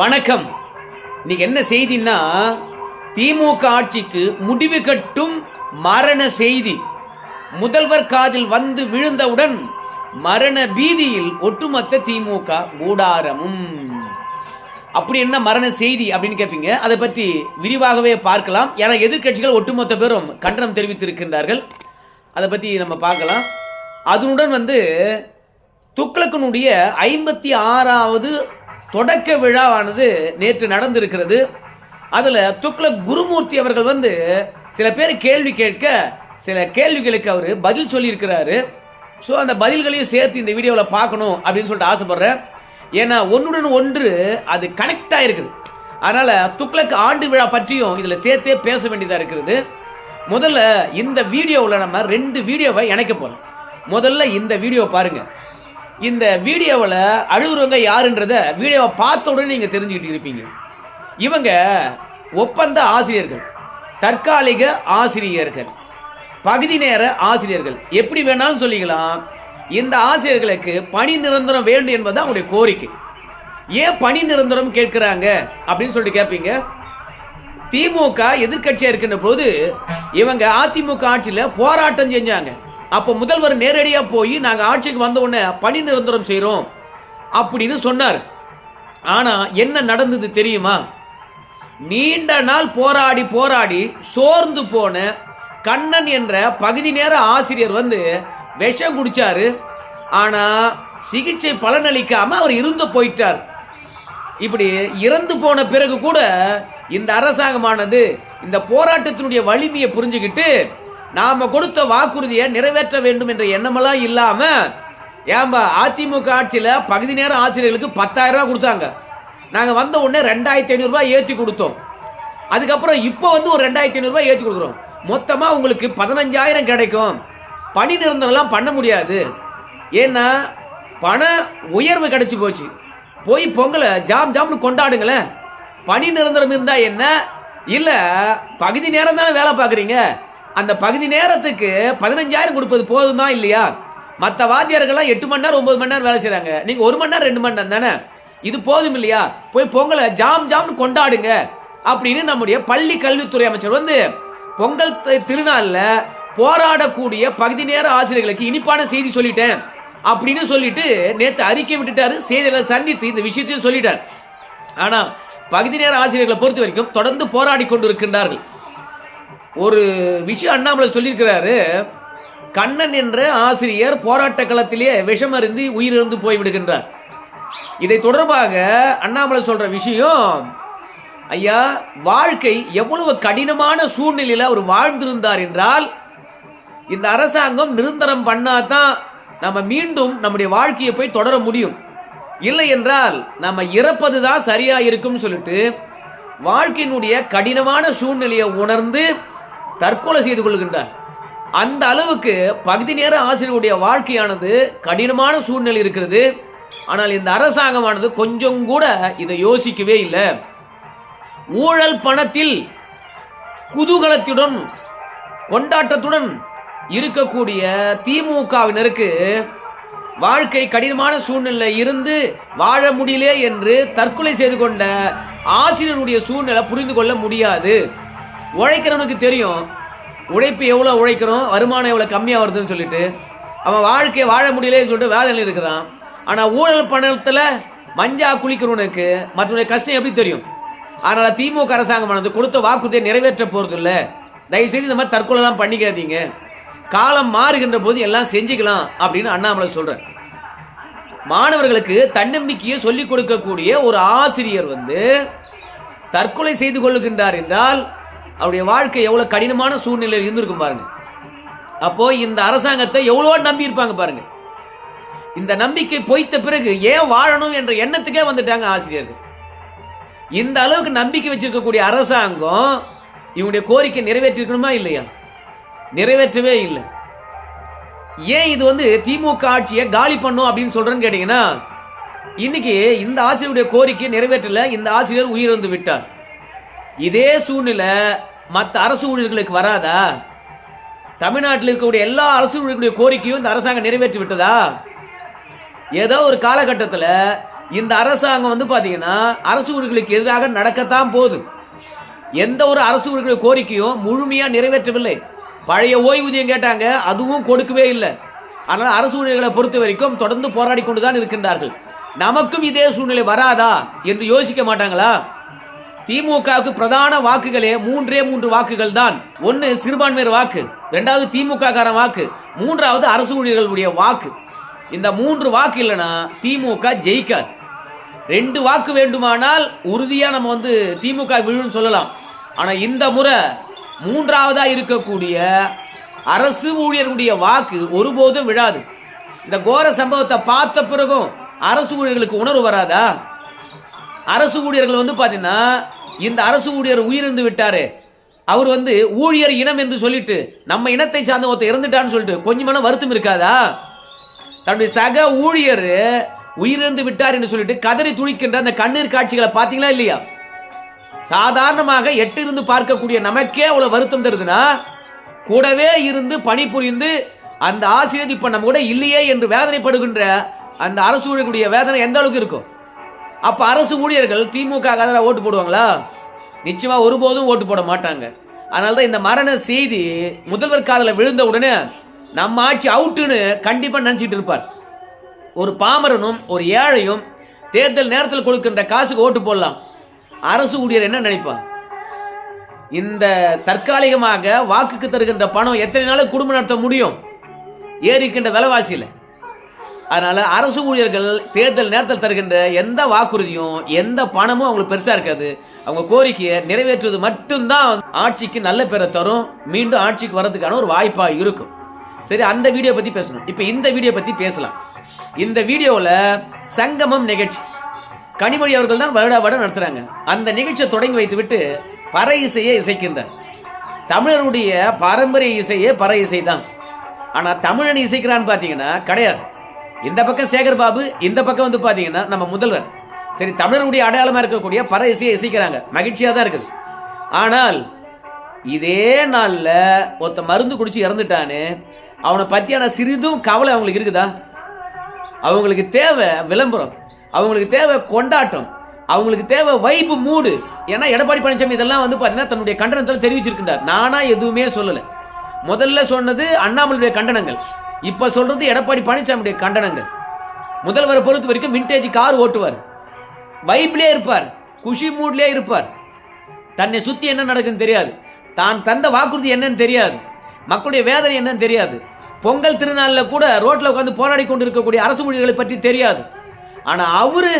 வணக்கம். இன்னைக்கு என்ன செய்தின்னா திமுக ஆட்சிக்கு முடிவு கட்டும் மரண செய்தி. முதல்வர் காதில் வந்து விழுந்தவுடன் மரண பீதியில் ஒட்டுமொத்த திமுக கூடாரமும். அப்படி என்ன மரண செய்தி அப்படின்னு கேட்பீங்க அதை பற்றி விரிவாகவே பார்க்கலாம். ஏன்னா எதிர்க்கட்சிகள் ஒட்டுமொத்த பேரும் கண்டனம் தெரிவித்திருக்கின்றார்கள். அதை பற்றி நம்ம பார்க்கலாம். அதனுடன் வந்து துக்ளக்கனுடைய ஐம்பத்தி ஆறாவது தொடக்க விழாவானது நேற்று நடந்திருக்கிறது. அதில் துக்ளக் குருமூர்த்தி அவர்கள் வந்து சில பேர் கேள்வி கேட்க சில கேள்விகளுக்கு அவர் பதில் சொல்லியிருக்கிறாரு. ஸோ அந்த பதில்களையும் சேர்த்து இந்த வீடியோவில் பார்க்கணும் அப்படின்னு சொல்லிட்டு ஆசைப்பட்றேன். ஏன்னா ஒன்றுடன் ஒன்று அது கனெக்ட் ஆகிருக்குது அதனால் துக்ளக் ஆண்டு விழா பற்றியும் இதில் சேர்த்தே பேச வேண்டியதாக இருக்கிறது. முதல்ல இந்த வீடியோவில் நம்ம ரெண்டு வீடியோவை இணைக்க போகிறோம் முதல்ல இந்த வீடியோ பாருங்கள் இந்த வீடியோவில் அழுகுறவங்க யாருன்றத வீடியோவை பார்த்த உடனே நீங்கள் தெரிஞ்சுக்கிட்டு இருப்பீங்க. இவங்க ஒப்பந்த ஆசிரியர்கள் தற்காலிக ஆசிரியர்கள் பகுதி நேர ஆசிரியர்கள். எப்படி வேணாலும் சொல்லிக்கலாம். இந்த ஆசிரியர்களுக்கு பணி நிரந்தரம் வேண்டும் என்பது அவங்களுடைய கோரிக்கை. ஏன் பணி நிரந்தரம் கேட்கிறாங்க அப்படின்னு சொல்லிட்டு கேட்பீங்க திமுக எதிர்கட்சியாக இருக்கின்ற போது இவங்க அதிமுக ஆட்சியில் போராட்டம் செஞ்சாங்க. அப்போ முதல்வர் நேரடியா போய் நாங்க ஆட்சிக்கு வந்த உடனே பணி நிரந்தரம் செய்கிறோம் அப்படின்னு சொன்னார். ஆனா என்ன நடந்தது தெரியுமா? நீண்ட நாள் போராடி போராடி சோர்ந்து போன கண்ணன் என்ற பகுதி நேர ஆசிரியர் வந்து விஷம் குடிச்சாரு. ஆனா சிகிச்சை பலனளிக்காம அவர் இருந்து போயிட்டார். இப்படி இறந்து போன பிறகு கூட இந்த அரசாங்கமானது இந்த போராட்டத்தினுடைய வலிமையை புரிஞ்சுக்கிட்டு நாம கொடுத்த வாக்குறுதியை நிறைவேற்ற வேண்டும் என்ற எண்ணமெல்லாம் இல்லாம ஏன்பா அதிமுக ஆட்சியில் பகுதி நேர ஆசிரியர்களுக்கு பத்தாயிரம் கொடுத்தாங்க. நாங்கள் வந்த உடனே ரெண்டாயிரத்தி ஐநூறுரூவா ஏற்றி கொடுத்தோம். அதுக்கப்புறம் இப்போ வந்து ஒரு ரெண்டாயிரத்தி ஐநூறுரூவா ஏற்றி கொடுக்குறோம். மொத்தமாக உங்களுக்கு பதினஞ்சாயிரம் கிடைக்கும். பணி நிரந்தரம்லாம் பண்ண முடியாது. ஏன்னா பண உயர்வு கிடைச்சி போச்சு. போய் பொங்கலை ஜாம் ஜாம்னு கொண்டாடுங்களேன். பணி நிரந்தரம் இருந்தால் என்ன? இல்லை பகுதி நேரம் தானே வேலை பார்க்குறீங்க? அந்த பகுதி நேரத்துக்கு பதினஞ்சாயிரம் கொடுப்பது போதும் தான் இல்லையா? மற்ற வாத்தியார்கள்லாம் எட்டு மணி நேரம் ஒன்பது மணி நேரம் வேலை செய்கிறாங்க நீங்கள் ஒரு மணி நேரம் ரெண்டு மணி நேரம் தானே? இது போதும் இல்லையா? போய் பொங்கலை ஜாம் ஜாம்னு கொண்டாடுங்க அப்படின்னு நம்முடைய பள்ளி கல்வித்துறை அமைச்சர் வந்து பொங்கல் திருநாளில் போராடக்கூடிய பகுதி நேர ஆசிரியர்களுக்கு இனிப்பான செய்தி சொல்லிட்டேன் அப்படின்னு சொல்லிட்டு நேத்து அறிக்கை விட்டுட்டாரு. செய்திகளை சந்தித்து இந்த விஷயத்தையும் சொல்லிட்டார். ஆனா பகுதி நேர ஆசிரியர்களை பொறுத்த வரைக்கும் தொடர்ந்து போராடி கொண்டு இருக்கின்றார்கள் ஒரு விஷயம் அண்ணாமலை சொல்லியிருக்கிறாரு கண்ணன் என்ற ஆசிரியர் போராட்ட களத்திலே விஷமருந்து உயிரிழந்து போய்விடுகின்றார். இதை தொடர்பாக அண்ணாமலை சொல்ற விஷயம் ஐயா வாழ்க்கை எவ்வளவு கடினமான சூழ்நிலையில் அவர் வாழ்ந்திருந்தார் என்றால் இந்த அரசாங்கம் நிரந்தரம் பண்ணாதான் நம்ம மீண்டும் நம்முடைய வாழ்க்கையை போய் தொடர முடியும். இல்லை என்றால் நம்ம இறப்பது தான் சரியா இருக்கும்னு சொல்லிட்டு வாழ்க்கையினுடைய கடினமான சூழ்நிலையை உணர்ந்து தற்கொலை செய்து கொள்கின்றார். அந்த அளவுக்கு பகுதி நேர ஆசிரியருடைய வாழ்க்கையானது கடினமான சூழ்நிலை இருக்கிறது. ஆனால் இந்த அரசாங்கமானது கொஞ்சம் கூட இதை யோசிக்கவே இல்லை. ஊழல் பணத்தில் குதூகலத்துடன் கொண்டாட்டத்துடன் இருக்கக்கூடிய திமுகவினருக்கு வாழ்க்கை கடினமான சூழ்நிலை இருந்து வாழ முடியலே என்று தற்கொலை செய்து கொண்ட ஆசிரியருடைய சூழ்நிலை புரிந்து கொள்ள முடியாது. உழைக்கிறவனுக்கு தெரியும் உழைப்பு எவ்வளோ உழைக்கிறோம் வருமானம் எவ்வளோ கம்மியாக வருதுன்னு சொல்லிட்டு அவன் வாழ்க்கையை வாழ முடியலன்னு சொல்லிட்டு வேதனையில் இருக்கிறான். ஆனால் ஊழல் பணத்தில் மஞ்சா குளிக்கிறவனுக்கு மற்றவனுடைய கஷ்டம் எப்படி தெரியும்? அதனால் திமுக அரசாங்கமானது கொடுத்த வாக்குறுதியை நிறைவேற்ற போகிறது இல்லை. தயவுசெய்து இந்த மாதிரி தற்கொலைலாம் பண்ணிக்காதீங்க. காலம் மாறுகின்ற போது எல்லாம் செஞ்சுக்கலாம் அப்படின்னு அண்ணாமலை சொல்கிறார் மாணவர்களுக்கு தன்னம்பிக்கையை சொல்லிக் கொடுக்கக்கூடிய ஒரு ஆசிரியர் வந்து தற்கொலை செய்து கொள்ளுகின்றார் என்றால் அவருடைய வாழ்க்கை எவ்வளோ கடினமான சூழ்நிலையில் இருந்திருக்கும் பாருங்க. அப்போ இந்த அரசாங்கத்தை எவ்வளோ நம்பி இருப்பாங்க பாருங்க. இந்த நம்பிக்கை பொய்த்த பிறகு ஏன் வாழணும் என்ற எண்ணத்துக்கே வந்துட்டாங்க ஆசிரியர்கள். இந்த அளவுக்கு நம்பிக்கை வச்சிருக்கக்கூடிய அரசாங்கம் இவனுடைய கோரிக்கை நிறைவேற்றிருக்கணுமா இல்லையா? நிறைவேற்றவே இல்லை. ஏன் இது வந்து திமுக ஆட்சியை காலி பண்ணும் அப்படின்னு சொல்றேன்னு கேட்டீங்கன்னா இன்னைக்கு இந்த ஆசிரியருடைய கோரிக்கை நிறைவேற்றல இந்த ஆசிரியர் உயிரிழந்து விட்டார். இதே சூழ்நிலை மற்ற அரசு ஊழியர்களுக்கு வராதா? தமிழ்நாட்டில் இருக்கக்கூடிய எல்லா அரசு ஊழியர்களுடைய கோரிக்கையும் இந்த அரசாங்கம் நிறைவேற்றி விட்டதா? ஏதோ ஒரு காலகட்டத்தில் இந்த அரசாங்கம் வந்து பார்த்தீங்கன்னா அரசு ஊழியர்களுக்கு எதிராக நடக்கத்தான் போகுது. எந்த ஒரு அரசு ஊழியர்களுடைய கோரிக்கையும் முழுமையாக நிறைவேற்றவில்லை. பழைய ஓய்வூதியம் கேட்டாங்க அதுவும் கொடுக்கவே இல்லை. ஆனால் அரசு ஊழியர்களை பொறுத்த வரைக்கும் தொடர்ந்து போராடி கொண்டு தான் இருக்கின்றார்கள். நமக்கும் இதே சூழ்நிலை வராதா என்று யோசிக்க மாட்டாங்களா? திமுகவுக்கு பிரதான வாக்குகளே மூன்றே மூன்று வாக்குகள் தான் ஒன்னு சிறுபான்மையர் வாக்கு ரெண்டாவது திமுக காரன் வாக்கு மூன்றாவது அரசு ஊழியர்களுடைய வாக்கு. இந்த மூன்று வாக்கு இல்லைன்னா திமுக ஜெயிக்காது. ரெண்டு வாக்கு வேண்டுமானால் உறுதியா நம்ம வந்து திமுக விழுன்னு சொல்லலாம். ஆனா இந்த முறை மூன்றாவதா இருக்கக்கூடிய அரசு ஊழியர்களுடைய வாக்கு ஒருபோதும் விழாது. இந்த கோர சம்பவத்தை பார்த்த பிறகும் அரசு ஊழியர்களுக்கு உணர்வு வராதா? அரசு ஊழியர்கள் வந்து பார்த்தீங்கன்னா இந்த அரசு ஊழியர் உயிரிழந்து விட்டாரு. அவர் வந்து ஊழியர் இனம் என்று சொல்லிட்டு நம்ம இனத்தை சார்ந்த ஒருத்தர் இறந்துட்டான்னு சொல்லிட்டு கொஞ்சமான வருத்தம் இருக்காதா? தன்னுடைய சக ஊழியர் உயிரிழந்து விட்டார் என்று சொல்லிட்டு கதறி துணிக்கின்ற அந்த கண்ணீர் காட்சிகளை பார்த்தீங்களா இல்லையா? சாதாரணமாக எட்டு இருந்து பார்க்கக்கூடிய நமக்கே அவ்வளோ வருத்தம் தருதுன்னா கூடவே இருந்து பணிபுரிந்து அந்த ஆசிரியர் இப்போ நம்ம கூட இல்லையே என்று வேதனைப்படுகின்ற அந்த அரசு ஊழியர்களுடைய வேதனை எந்த அளவுக்கு இருக்கும்? அப்ப அரசு ஊழியர்கள் திமுக கதரா ஓட்டு போடுவாங்களா? நிச்சயமா ஒருபோதும் ஓட்டு போட மாட்டாங்க. அதனால தான் இந்த மரண செய்தி முதல்வர் காதல விழுந்த உடனே நம்ம ஆட்சி அவுட்டுன்னு கண்டிப்பா நினைச்சிட்டு இருப்பார். ஒரு பாமரனும் ஒரு ஏழையும் தேர்தல் நேரத்தில் கொடுக்கின்ற காசுக்கு ஓட்டு போடலாம். அரசு ஊழியர் என்ன நினைப்பான் இந்த தற்காலிகமாக வாக்குக்கு தருகின்ற பணம் எத்தனை நாளும் குடும்பம் நடத்த முடியும்? ஏறிக்கின்ற விலைவாசியில். அதனால் அரசு ஊழியர்கள் தேர்தல் நேரத்தில் தருகின்ற எந்த வாக்குறுதியும் எந்த பணமும் அவங்களுக்கு பெருசாக இருக்காது. அவங்க கோரிக்கையை நிறைவேற்றுவது மட்டும்தான் ஆட்சிக்கு நல்ல பேரை தரும். மீண்டும் ஆட்சிக்கு வர்றதுக்கான ஒரு வாய்ப்பாக இருக்கும். சரி அந்த வீடியோ பற்றி பேசணும். இப்போ இந்த வீடியோ பற்றி பேசலாம். இந்த வீடியோவில் சங்கமம் நிகழ்ச்சி. கனிமொழி அவர்கள் தான் வருடா வருடம் நடத்துகிறாங்க அந்த நிகழ்ச்சியை தொடங்கி வைத்துவிட்டு பற இசையை இசைக்கின்றார். தமிழருடைய பாரம்பரிய இசையே பற இசை தான் ஆனால் தமிழன் இசைக்கிறான்னு பார்த்தீங்கன்னா கிடையாது. இந்த பக்கம் சேகர் பாபு இந்த பக்கம் வந்து பார்த்தீங்கன்னா நம்ம முதல்வர். சரி தமிழருடைய அடையாளமாக இருக்கக்கூடிய பற இசையை இசைக்கிறாங்க மகிழ்ச்சியாக தான் இருக்குது. ஆனால் இதே நாளில் ஒருத்த மருந்து குடிச்சு இறந்துட்டானு அவனை பற்றியான சிறிதும் கவலை அவங்களுக்கு இருக்குதா? அவங்களுக்கு தேவை விளம்பரம். அவங்களுக்கு தேவை கொண்டாட்டம். அவங்களுக்கு தேவை வைப்பு மூடு. ஏன்னா எடப்பாடி பழனிசாமி இதெல்லாம் வந்து பார்த்தீங்கன்னா தன்னுடைய கண்டனத்தில் தெரிவிச்சிருக்கின்றார். நானாக எதுவுமே சொல்லலை. முதல்ல சொன்னது அண்ணாமலையுடைய கண்டனங்கள். இப்போ சொல்றது எடப்பாடி பழனிசாமியுடைய கண்டனங்கள். முதல்வரை பொறுத்த வரைக்கும் விண்டேஜ் கார் ஓட்டுவார். வைப்லேயே இருப்பார். குஷி மூட்லேயே இருப்பார். தன்னை சுற்றி என்ன நடக்குன்னு தெரியாது. தான் தந்த வாக்குறுதி என்னன்னு தெரியாது. மக்களுடைய வேதனை என்னன்னு தெரியாது. பொங்கல் திருநாளில் கூட ரோட்டில் உட்காந்து போராடி கொண்டு இருக்கக்கூடிய அரசு ஊழியர்களை பற்றி தெரியாது. ஆனால் அவர்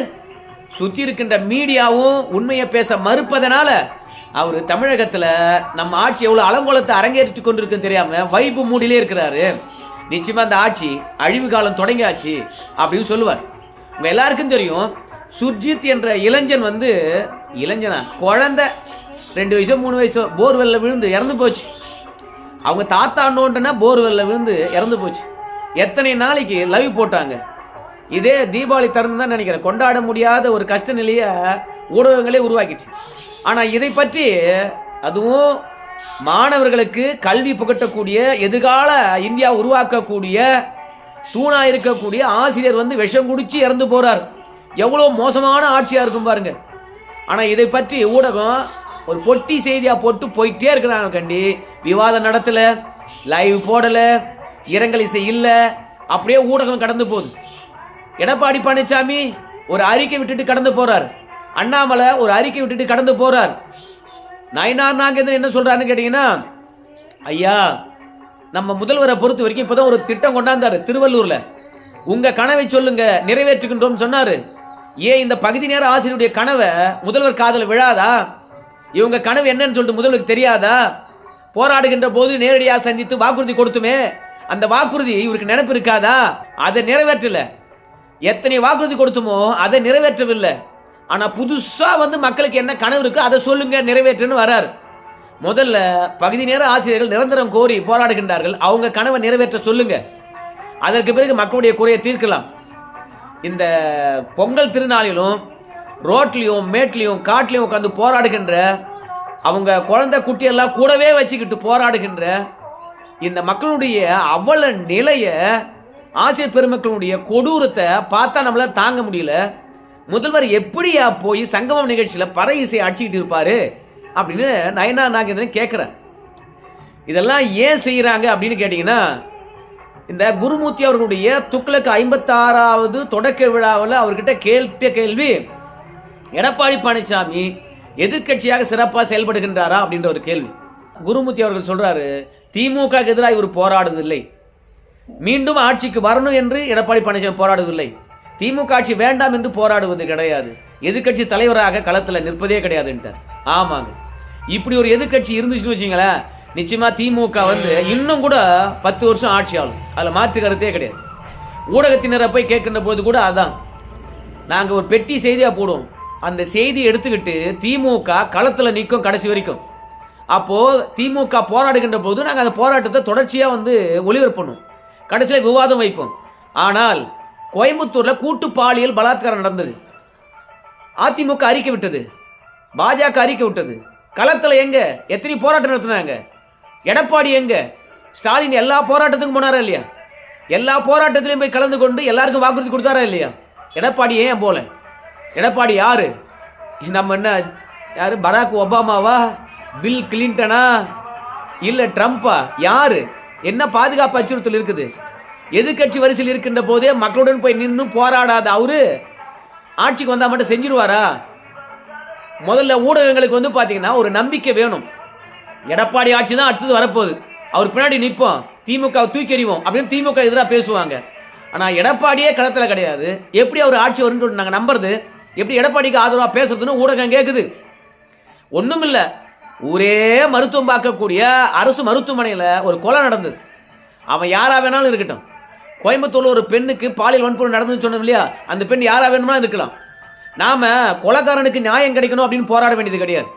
சுற்றி இருக்கின்ற மீடியாவும் உண்மையை பேச மறுப்பதனால அவர் தமிழகத்தில் நம்ம ஆட்சி எவ்வளோ அலங்கோலத்தை அரங்கேற்றி கொண்டிருக்குன்னு தெரியாமல் வைப்பு மூடிலே இருக்கிறாரு. நிச்சயமா அந்த ஆட்சி அழிவு காலம் தொடங்கியாச்சு அப்படின்னு சொல்லுவார். உங்க எல்லாருக்கும் தெரியும் சுர்ஜித் என்ற இளைஞன் வந்து இளைஞனா குழந்தை ரெண்டு வயசோ மூணு வயசோ போர்வெல்ல விழுந்து இறந்து போச்சு. அவங்க தாத்தா நோண்டுனா போர்வெல்ல விழுந்து இறந்து போச்சு. எத்தனை நாளைக்கு லவ் போட்டாங்க. இதே தீபாவளி தருணம் தான் நினைக்கிறேன். கொண்டாட முடியாத ஒரு கஷ்ட நிலையை ஊடகங்களே உருவாக்கிச்சு ஆனால் இதை பற்றி அதுவும் மாணவர்களுக்கு கல்வி புகட்டக்கூடிய எதிர்கால இந்தியா உருவாக்கக்கூடிய தூணா இருக்கக்கூடிய ஆசிரியர் வந்து விஷம் குடிச்சு இறந்து போறார். எவ்வளோ மோசமான ஆட்சியாக இருக்கும் பாருங்க. ஆனால் இதை பற்றி ஊடகம் ஒரு பொட்டி செய்தியாக போட்டு போயிட்டே இருக்கிறாங்க கண்டி. விவாதம் நடத்தல லைவ் போடலை இரங்கல் இசை இல்லை அப்படியே ஊடகம் கடந்து போகுது. எடப்பாடி பழனிசாமி ஒரு அறிக்கை விட்டுட்டு கடந்து போறார். அண்ணாமலை ஒரு அறிக்கை விட்டுட்டு கடந்து போறார். நயனார் நாகேந்திரன் என்ன சொல்றாருன்னு கேட்டீங்கன்னா ஐயா நம்ம முதல்வரை பொறுத்த வரைக்கும் இப்பதான் ஒரு திட்டம் கொண்டாந்தாரு திருவள்ளூர்ல. உங்க கனவை சொல்லுங்க நிறைவேற்றுகின்றோம் சொன்னாரு. ஏன் இந்த பகுதி நேர ஆசிரியருடைய கனவை முதல்வர் காதல் விழாதா? இவங்க கனவு என்னன்னு சொல்லிட்டு முதல்வருக்கு தெரியாதா? போராடுகின்ற போது நேரடியாக சந்தித்து வாக்குறுதி கொடுத்துமே அந்த வாக்குறுதி இவருக்கு நினைப்பு இருக்காதா? அதை நிறைவேற்றல. எத்தனை வாக்குறுதி கொடுத்துமோ அதை நிறைவேற்றவில்லை. ஆனால் புதுசாக வந்து மக்களுக்கு என்ன கனவு இருக்கோ அதை சொல்லுங்க நிறைவேற்றுன்னு வரார். முதல்ல பகுதி நேர ஆசிரியர்கள் நிரந்தரம் கோரி போராடுகின்றார்கள். அவங்க கனவை நிறைவேற்ற சொல்லுங்க. அதற்கு பிறகு மக்களுடைய குறையை தீர்க்கலாம். இந்த பொங்கல் திருநாளிலும் ரோட்லேயும் மேட்லேயும் காட்டிலையும் உட்காந்து போராடுகின்ற அவங்க குழந்தை குட்டியெல்லாம் கூடவே வச்சுக்கிட்டு போராடுகின்ற இந்த மக்களுடைய அவல நிலையை ஆசிரியர் பெருமக்களுடைய கொடூரத்தை பார்த்தா நம்மளால் தாங்க முடியல. முதல்வர் எப்படியா போய் சங்கமம் நிகழ்ச்சியில் பற இசையை அடிச்சுக்கிட்டு இருப்பாரு அப்படின்னு நயனா நாகேந்திரன் கேட்குறேன் இதெல்லாம் ஏன் செய்கிறாங்க அப்படின்னு கேட்டிங்கன்னா இந்த குருமூர்த்தி அவர்களுடைய துக்ளக்கு ஐம்பத்தாறாவது தொடக்க விழாவில் அவர்கிட்ட கேட்ட கேள்வி எடப்பாடி பழனிசாமி எதிர்க்கட்சியாக சிறப்பாக செயல்படுகின்றாரா அப்படின்ற ஒரு கேள்வி. குருமூர்த்தி அவர்கள் சொல்கிறாரு திமுக எதிராக இவர் போராடுவதில்லை. மீண்டும் ஆட்சிக்கு வரணும் என்று எடப்பாடி பழனிசாமி போராடுவதில்லை. திமுக ஆட்சி வேண்டாம் என்று போராடுவது கிடையாது. எதிர்க்கட்சி தலைவராக களத்தில் நிற்பதே கிடையாதுன்ட்டார். ஆமாங்க. இப்படி ஒரு எதிர்க்கட்சி இருந்துச்சுன்னு வச்சுங்களேன் நிச்சயமா திமுக வந்து இன்னும் கூட பத்து வருஷம் ஆட்சி ஆகும் அதில் மாற்று கருத்தே கிடையாது. ஊடகத்தினரை போய் கேட்கின்ற போது கூட அதான். நாங்கள் ஒரு பெட்டி செய்தியாக போடுவோம். அந்த செய்தியை எடுத்துக்கிட்டு திமுக களத்தில் நிற்கும் கடைசி வரைக்கும். அப்போது திமுக போராடுகின்ற போது நாங்கள் அந்த போராட்டத்தை தொடர்ச்சியாக வந்து ஒளிபரப்பணும். கடைசியில் விவாதம் வைப்போம். ஆனால் கோயம்புத்தூரில் கூட்டு பாலியல் பலாத்காரம் நடந்தது. அதிமுக அறிக்கை விட்டது. பாஜக அறிக்கை விட்டது. களத்தில் எங்க? எத்தனை போராட்டம் நடத்தினாங்க? எடப்பாடி எங்க? ஸ்டாலின் எல்லா போராட்டத்துக்கும் போனாரா இல்லையா? எல்லா போராட்டத்திலையும் போய் கலந்து கொண்டு எல்லாருக்கும் வாக்குறுதி கொடுத்தாரா இல்லையா? எடப்பாடி ஏன் போல? எடப்பாடி யாரு? நம்ம என்ன யாரு? பராக் ஒபாமாவா? பில் கிளின்டனா இல்லை ட்ரம்ப்பா? யாரு? என்ன பாதுகாப்பு அச்சுறுத்தல் இருக்குது? எதிர்க்கட்சி வரிசையில் இருக்கின்ற போதே மக்களுடன் போய் நின்று போராடாத அவரு ஆட்சிக்கு வந்தா மட்டும் செஞ்சிருவாரா? முதல்ல ஊடகங்களுக்கு வந்து பாத்தீங்கன்னா ஒரு நம்பிக்கை வேணும். எடப்பாடி ஆட்சி தான் அடுத்தது வரப்போகுது. அவர் பின்னாடி நிற்போம் திமுக தூக்கி எறிவோம் அப்படின்னு திமுக எதிராக பேசுவாங்க. ஆனால் எடப்பாடியே களத்தில் கிடையாது. எப்படி அவர் ஆட்சி வரும்னு நாங்கள் நம்புறது? எப்படி எடப்பாடிக்கு ஆதரவாக பேசுறதுன்னு ஊடகம் கேட்குது ஒன்றும் இல்லை. ஊரே மருத்துவம் பார்க்கக்கூடிய அரசு மருத்துவமனையில் ஒரு கொலை நடந்தது. அவன் யாராக வேணாலும் இருக்கட்டும். கோயம்புத்தூரில் ஒரு பெண்ணுக்கு பாலியல் வன்முறை நடந்துன்னு சொன்னோம் இல்லையா? அந்த பெண் யாராக வேணுமா இருக்கலாம். நாம் கொலக்காரனுக்கு நியாயம் கிடைக்கணும் அப்படின்னு போராட வேண்டியது கிடையாது.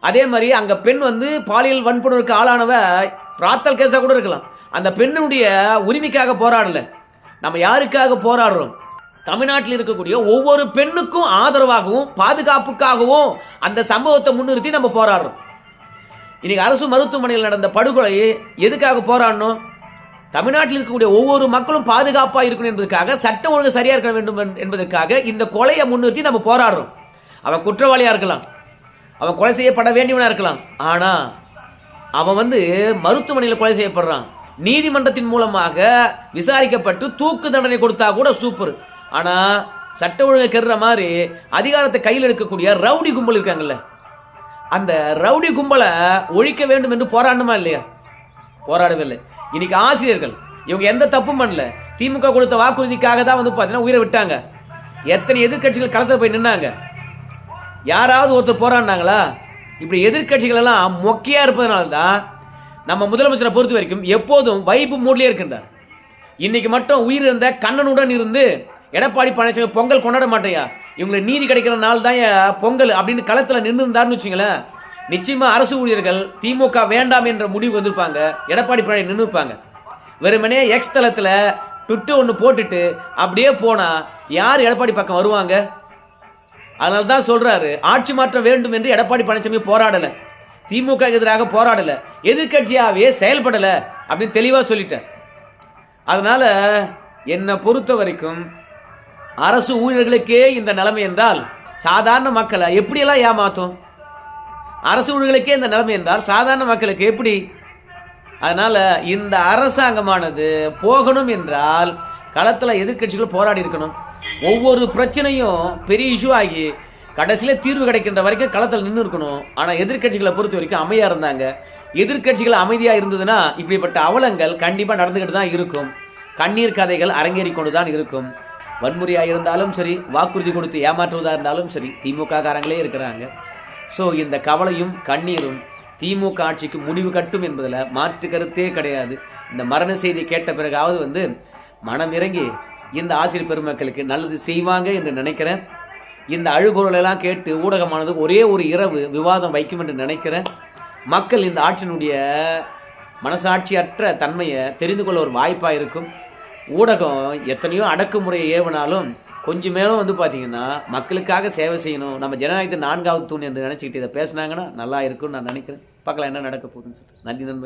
அதே மாதிரி அங்கே பெண் வந்து பாலியல் வன்புணர்வுக்கு ஆளானவ பிராத்தல் கேஸாக கூட இருக்கலாம். அந்த பெண்ணுடைய உரிமைக்காக போராடலை. நம்ம யாருக்காக போராடுறோம்? தமிழ்நாட்டில் இருக்கக்கூடிய ஒவ்வொரு பெண்ணுக்கும் ஆதரவாகவும் பாதுகாப்புக்காகவும் அந்த சம்பவத்தை முன்னிறுத்தி நம்ம போராடுறோம். இன்னைக்கு அரசு மருத்துவமனையில் நடந்த படுகொலை எதுக்காக போராடணும்? தமிழ்நாட்டில் இருக்கக்கூடிய ஒவ்வொரு மக்களும் பாதுகாப்பாக இருக்கணும் என்பதற்காக சட்டம் ஒழுங்கு சரியா இருக்க வேண்டும் என்பதற்காக இந்த கொலையை முன்னிறுத்தி நம்ம போராடுறோம். அவன் குற்றவாளியா இருக்கலாம். அவன் கொலை செய்யப்பட வேண்டியவனா இருக்கலாம். ஆனா அவன் வந்து மருத்துவமனையில் கொலை செய்யப்படுறான். நீதிமன்றத்தின் மூலமாக விசாரிக்கப்பட்டு தூக்கு தண்டனை கொடுத்தா கூட சூப்பர். ஆனா சட்ட ஒழுங்கை கெடுற மாதிரி அதிகாரத்தை கையில் எடுக்கக்கூடிய ரவுடி கும்பல் இருக்காங்கல்ல. அந்த ரவுடி கும்பலை ஒழிக்க வேண்டும் என்று போராடணுமா இல்லையா? போராடவில்லை இன்னைக்கு ஆசிரியர்கள் இவங்க எந்த தப்பும் பண்ணல. திமுக கொடுத்த வாக்குறுதிக்காக தான் வந்து பார்த்தீங்கன்னா உயிரை விட்டாங்க. எத்தனை எதிர்க்கட்சிகள் களத்தில் போய் நின்னாங்க? யாராவது ஒருத்தர் போராடினாங்களா? இப்படி எதிர்க்கட்சிகள் எல்லாம் மொக்கையா இருப்பதனால தான் நம்ம முதலமைச்சரை பொறுத்த வரைக்கும் எப்போதும் வைப்பு மூட்லயே இருக்கின்றார். இன்னைக்கு மட்டும் உயிர் இருந்த கண்ணனுடன் இருந்து எடப்பாடி பழனிசாமி பொங்கல் கொண்டாட மாட்டேயா? இவங்களுக்கு நீதி கிடைக்கிற நாள் தான் பொங்கல் அப்படின்னு களத்தில் நின்று இருந்தாருன்னு வச்சுங்களேன். நிச்சயமா அரசு ஊழியர்கள் திமுக வேண்டாம் என்ற முடிவு வந்திருப்பாங்க. எடப்பாடி பழனி நின்றுப்பாங்க வெறுமனே எக்ஸ் தளத்தில் ட்விட்டு ஒன்று போட்டுட்டு அப்படியே போனால் யார் எடப்பாடி பக்கம் வருவாங்க? அதனால தான் சொல்கிறாரு ஆட்சி மாற்றம் வேண்டும் என்று எடப்பாடி பழனிசாமி போராடலை. திமுக எதிராக போராடலை. எதிர்க்கட்சியாவே செயல்படலை அப்படின்னு தெளிவாக சொல்லிட்டார். அதனால் என்னை பொறுத்த வரைக்கும் அரசு ஊழியர்களுக்கே இந்த நிலைமை என்றால் சாதாரண மக்களை எப்படியெல்லாம் ஏமாற்றும் அரசு ஊழியர்களுக்கே இந்த நிலைமை என்றால் சாதாரண மக்களுக்கு எப்படி? அதனால் இந்த அரசாங்கமானது போகணும் என்றால் களத்தில் எதிர்க்கட்சிகள் போராடி இருக்கணும். ஒவ்வொரு பிரச்சனையும் பெரிய இஷ்யூ ஆகி கடைசியில் தீர்வு கிடைக்கின்ற வரைக்கும் களத்தில் நின்று இருக்கணும். ஆனால் எதிர்க்கட்சிகளை பொறுத்த வரைக்கும் அமைதியாக இருந்தாங்க. எதிர்க்கட்சிகள் அமைதியாக இருந்ததுன்னா இப்படிப்பட்ட அவலங்கள் கண்டிப்பாக நடந்துக்கிட்டு தான் இருக்கும். கண்ணீர் கதைகள் அரங்கேறி கொண்டு தான் இருக்கும். வன்முறையாக இருந்தாலும் சரி வாக்குறுதி கொடுத்து ஏமாற்றுவதாக இருந்தாலும் சரி திமுக காரங்களே இருக்கிறாங்க. ஸோ இந்த கவலையும் கண்ணீரும் திமுக ஆட்சிக்கு முடிவு கட்டும் என்பதில் மாற்று கருத்தே கிடையாது. இந்த மரண செய்தி கேட்ட பிறகாவது வந்து மனம் இறங்கி இந்த ஆசிரியர் பெருமக்களுக்கு நல்லது செய்வாங்க என்று நினைக்கிறேன். இந்த அழுகுரலெல்லாம் கேட்டு ஊடகமானது ஒரே ஒரு இரவு விவாதம் வைக்கும் என்று நினைக்கிறேன். மக்கள் இந்த ஆட்சியினுடைய மனசாட்சியற்ற தன்மையை தெரிந்து கொள்ள ஒரு வாய்ப்பாக இருக்கும். ஊடகம் எத்தனையோ அடக்குமுறையை ஏவினாலும் கொஞ்சம் மேலும் வந்து பார்த்தீங்கன்னா மக்களுக்காக சேவை செய்யணும் நம்ம ஜனநாயகத்தின் நான்காவது தூண் என்று நினச்சிக்கிட்டு இதை பேசினாங்கன்னா நல்லா இருக்கும்னு நான் நினைக்கிறேன். பார்க்கலாம் என்ன நடக்க போகுதுன்னு சொல்லிட்டு. நன்றி நண்பர்கள்.